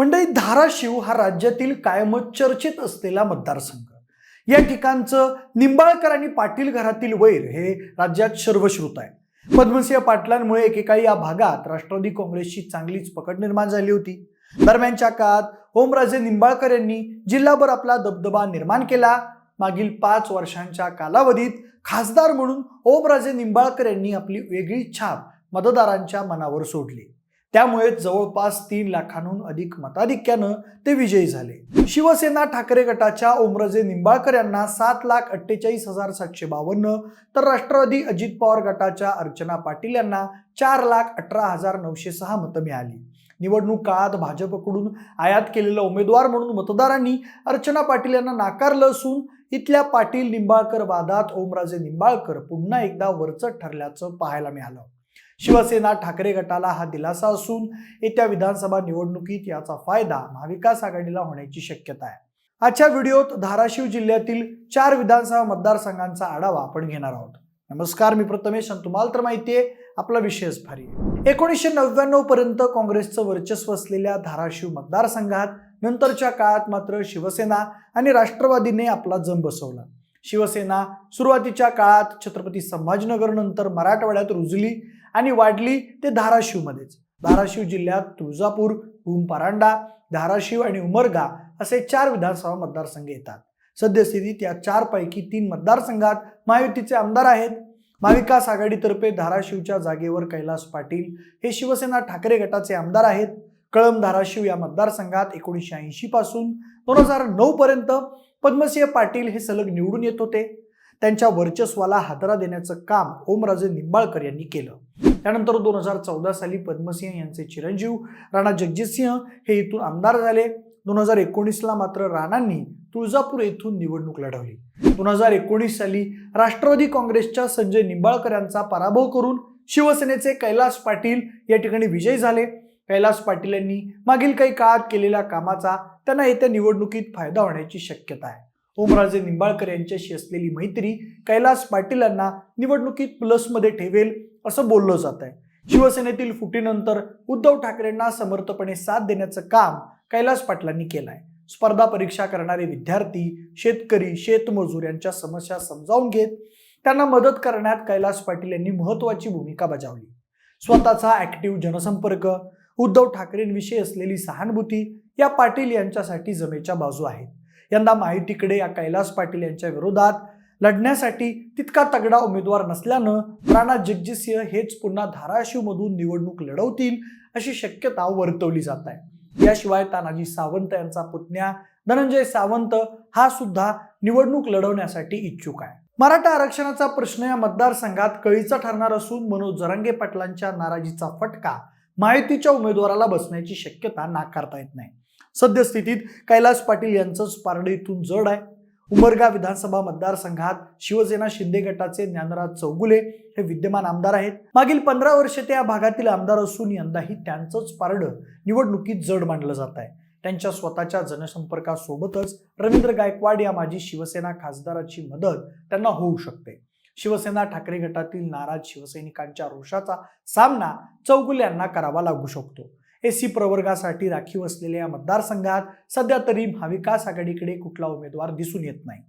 मंडळी धाराशिव हा राज्यातील कायमच चर्चेत असलेला मतदारसंघ. या ठिकाणचं निंबाळकर आणि पाटील घरातील वैर हे राज्यात सर्वश्रुत आहे. पद्मसिंह पाटलांमुळे एकेकाळी या भागात राष्ट्रवादी काँग्रेसची चांगलीच पकड निर्माण झाली होती. दरम्यानच्या काळात ओमराजे निंबाळकर यांनी जिल्हाभर आपला दबदबा निर्माण केला. मागील पाच वर्षांच्या कालावधीत खासदार म्हणून ओमराजे निंबाळकर यांनी आपली वेगळी छाप मतदारांच्या मनावर सोडली. त्यामुळे जवळपास तीन लाखांहून अधिक मताधिक्यानं ते विजयी झाले. शिवसेना ठाकरे गटाच्या ओमराजे निंबाळकर यांना सात लाख अठ्ठेचाळीस हजार सातशे बावन्न तर राष्ट्रवादी अजित पवार गटाच्या अर्चना पाटील यांना चार लाख अठरा हजार नऊशे सहा मतं मिळाली. निवडणूक काळात भाजपकडून आयात केलेला उमेदवार म्हणून मतदारांनी अर्चना पाटील यांना नाकारलं असून इथल्या पाटील निंबाळकर वादात ओमराजे निंबाळकर पुन्हा एकदा वरचट ठरल्याचं पाहायला मिळालं. शिवसेना ठाकरे गटाला हा दिलासा असून येत्या विधानसभा निवडणुकीत याचा फायदा महाविकास आघाडीला होण्याची शक्यता आहे. आजच्या व्हिडिओत धाराशिव जिल्ह्यातील चार विधानसभा मतदारसंघांचा आढावा आपण घेणार आहोत. नमस्कार मी प्रथमेश आणि तुम्हाला तर माहिती आहे आपला विषयच भारी एकोणीसशे नव्याण्णव पर्यंत काँग्रेसचं वर्चस्व असलेल्या धाराशिव मतदारसंघात नंतरच्या काळात मात्र शिवसेना आणि राष्ट्रवादीने आपला जम बसवला शिवसेना सुरुवातीच्या काळात छत्रपती संभाजीनगर नंतर मराठवाड्यात रुजली आणि वाढली ते धाराशिवमध्येच धाराशिव जिल्ह्यात तुळजापूर भूम परांडा धाराशिव आणि उमरगा असे चार विधानसभा मतदारसंघ येतात. सद्यस्थितीत या चारपैकी तीन मतदारसंघात महायुतीचे आमदार आहेत. महाविकास आघाडीतर्फे धाराशिवच्या जागेवर कैलास पाटील हे शिवसेना ठाकरे गटाचे आमदार आहेत. कळंब धाराशिव या मतदारसंघात एकोणीसशे ऐंशी पासून दोन हजार नऊ पर्यंत पद्मसिंह पाटील हे सलग निवडून येत होते. त्यांच्या वर्चस्वाला हादरा देण्याचं काम ओमराजे निंबाळकर यांनी केलं. त्यानंतर दोन हजार चौदा साली पद्मसिंह यांचे चिरंजीव राणा जगजितसिंह हे इथून आमदार झाले. दोन हजार एकोणीसला मात्र राणांनी तुळजापूर येथून निवडणूक लढवली. दोन हजार एकोणीस साली राष्ट्रवादी काँग्रेसच्या संजय निंबाळकर यांचा पराभव करून शिवसेनेचे कैलास पाटील या ठिकाणी विजयी झाले. कैलास पाटील यांनी मागील काही काळात केलेल्या कामाचा त्यांना येत्या निवडणुकीत फायदा होण्याची शक्यता आहे. ओमराजे निंबाळकर यांच्याशी असलेली मैत्री कैलास पाटील यांना निवडणुकीत प्लसमध्ये ठेवेल असं बोललं जात आहे शिवसेनेतील फुटीनंतर उद्धव ठाकरेंना समर्थपणे साथ देण्याचं काम कैलास पाटलांनी केलं आहे स्पर्धा परीक्षा करणारे विद्यार्थी शेतकरी शेतमजूर यांच्या समस्या समजावून घेत त्यांना मदत करण्यात कैलास पाटील यांनी महत्वाची भूमिका बजावली. स्वतःचा ऍक्टिव्ह जनसंपर्क उद्धव ठाकरेंविषयी असलेली सहानुभूती या पाटील यांच्यासाठी जमेच्या बाजू आहेत. यंदा माहितीकडे या कैलास पाटील यांच्या विरोधात. लढण्यासाठी तितका तगडा उमेदवार नसल्यानं राणा जगजितसिंह हेच पुन्हा धाराशिवमधून निवडणूक लढवतील अशी शक्यता वर्तवली जात आहे. याशिवाय तानाजी सावंत यांचा पुतण्या धनंजय सावंत हा सुद्धा निवडणूक लढवण्यासाठी इच्छुक आहे. मराठा आरक्षणाचा प्रश्न या मतदारसंघात कळीचा ठरणार असून मनोज जरांगे पाटलांच्या नाराजीचा फटका माहितीच्या उमेदवाराला बसण्याची शक्यता नाकारता येत नाही. सद्यस्थितीत कैलास पाटील यांचंच पारडे इथून जड आहे. उमरगा विधानसभा मतदारसंघात शिवसेना शिंदे गटाचे ज्ञानराज चौगुले हे विद्यमान आमदार आहेत. मागील पंधरा वर्ष ते या भागातील आमदार असून यंदाही त्यांचंच पारडं निवडणुकीत जड मानलं जात आहे. त्यांच्या स्वतःच्या जनसंपर्कासोबतच रवींद्र गायकवाड या माजी शिवसेना खासदाराची मदत त्यांना होऊ शकते. शिवसेना ठाकरे गटातील नाराज शिवसैनिकांच्या रोषाचा सामना चौगुले यांना करावा लागू शकतो. एस सी प्रवर्गासाठी राखीव असलेल्या या मतदारसंघात सध्या तरी महाविकास आघाडीकडे कुठला उमेदवार दिसून येत नाही.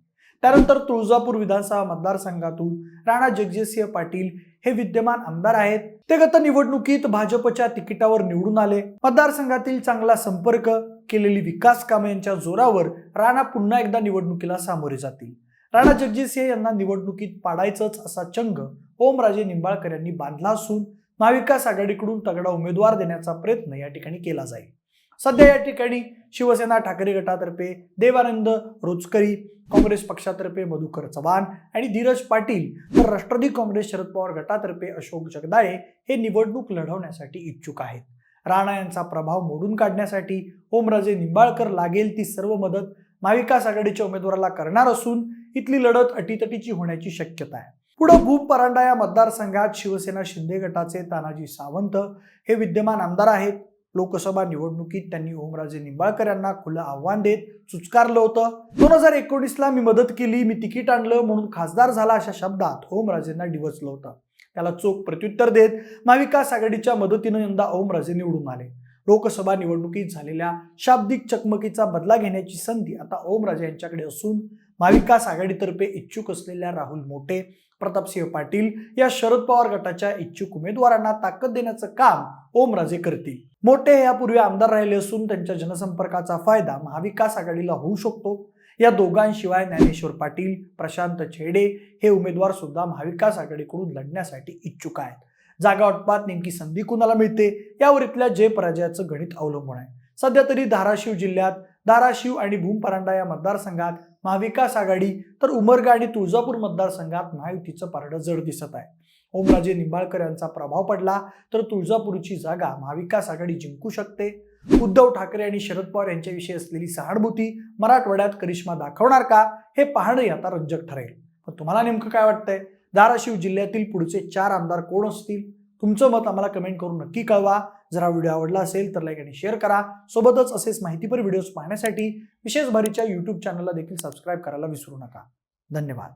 त्यानंतर तुळजापूर विधानसभा मतदारसंघातून राणा जगजितसिंह पाटील हे विद्यमान आमदार आहेत. ते गत निवडणुकीत भाजपच्या तिकिटावर निवडून आले. मतदारसंघातील चांगला संपर्क केलेली विकास कामे यांच्या जोरावर राणा पुन्हा एकदा निवडणुकीला सामोरे जातील. राणा जगजितसिंह यांना निवडणुकीत पाडायचंच असा चंग ओमराजे निंबाळकर यांनी बांधला असून महाविकास आघाडीकडून तगडा उमेदवार देण्याचा प्रयत्न या ठिकाणी केला जाईल. सध्या या ठिकाणी शिवसेना ठाकरे गटातर्फे देवानंद रोचकरी काँग्रेस पक्षातर्फे मधुकर चव्हाण आणि धीरज पाटील तर राष्ट्रवादी काँग्रेस शरद पवार गटातर्फे अशोक जगदाळे हे निवडणूक लढवण्यासाठी इच्छुक आहेत. राणा यांचा प्रभाव मोडून काढण्यासाठी ओमराजे निंबाळकर लागेल ती सर्व मदत महाविकास आघाडीच्या उमेदवाराला करणार असून इथली लढत अटीतटीची होण्याची शक्यता आहे. पुढं भूप परांडा या मतदारसंघात शिवसेना शिंदे गटाचे तानाजी सावंत हे विद्यमान आमदार आहेत. लोकसभा निवडणुकीत त्यांनी ओमराजे निंबाळकर यांना खुलं आव्हान देत चुचकारलं होतं. दोन हजार एकोणीसला मी मदत केली मी तिकीट आणलं म्हणून खासदार झाला अशा शब्दात ओमराजेंना डिवचलं होतं. त्याला चोख प्रत्युत्तर देत महाविकास आघाडीच्या मदतीनं यंदा ओमराजे निवडून आले. लोकसभा निवडणुकीत झालेल्या शाब्दिक चकमकीचा बदला घेण्याची संधी आता ओमराजे यांच्याकडे असून महाविकास आघाडीतर्फे इच्छुक असलेल्या राहुल मोठे प्रतापसिंह पाटील या शरद पवार गटाच्या इच्छुक उमेदवारांना ताकद देण्याचं काम ओमराजे करतील. मोठे हे यापूर्वी आमदार राहिले असून त्यांच्या जनसंपर्काचा फायदा महाविकास आघाडीला होऊ शकतो. या दोघांशिवाय ज्ञानेश्वर पाटील प्रशांत छेडे हे उमेदवार सुद्धा महाविकास आघाडीकडून लढण्यासाठी इच्छुक आहेत. जागा वाटपात नेमकी संधी कुणाला मिळते? यावर इथल्या जय पराजयाचं गणित अवलंबून आहे. सध्या तरी धाराशिव जिल्ह्यात धाराशिव आणि भूमपरांडा या मतदारसंघात महाविकास आघाडी तर उमरगा आणि तुळजापूर मतदारसंघात महायुतीचं पारडं जड दिसत आहे. ओमराजे निंबाळकर यांचा प्रभाव पडला तर तुळजापूरची जागा महाविकास आघाडी जिंकू शकते. उद्धव ठाकरे आणि शरद पवार यांच्याविषयी असलेली सहानुभूती मराठवाड्यात करिश्मा दाखवणार का हे पाहणंही आता रंजक ठरेल. पण तुम्हाला नेमकं काय वाटतंय? धाराशिव जिल्ह्यातील पुढचे चार आमदार कोण असतील? तुमचं मत आम्हाला कमेंट करून नक्की कळवा. जर हा व्हिडिओ आवडला असेल तर लाईक आणि शेअर करा. सोबतच असेच माहितीपर व्हिडिओज पाहण्यासाठी विशेष भारीच्या यूट्यूब चॅनलला देखील सबस्क्राईब करायला विसरू नका. धन्यवाद.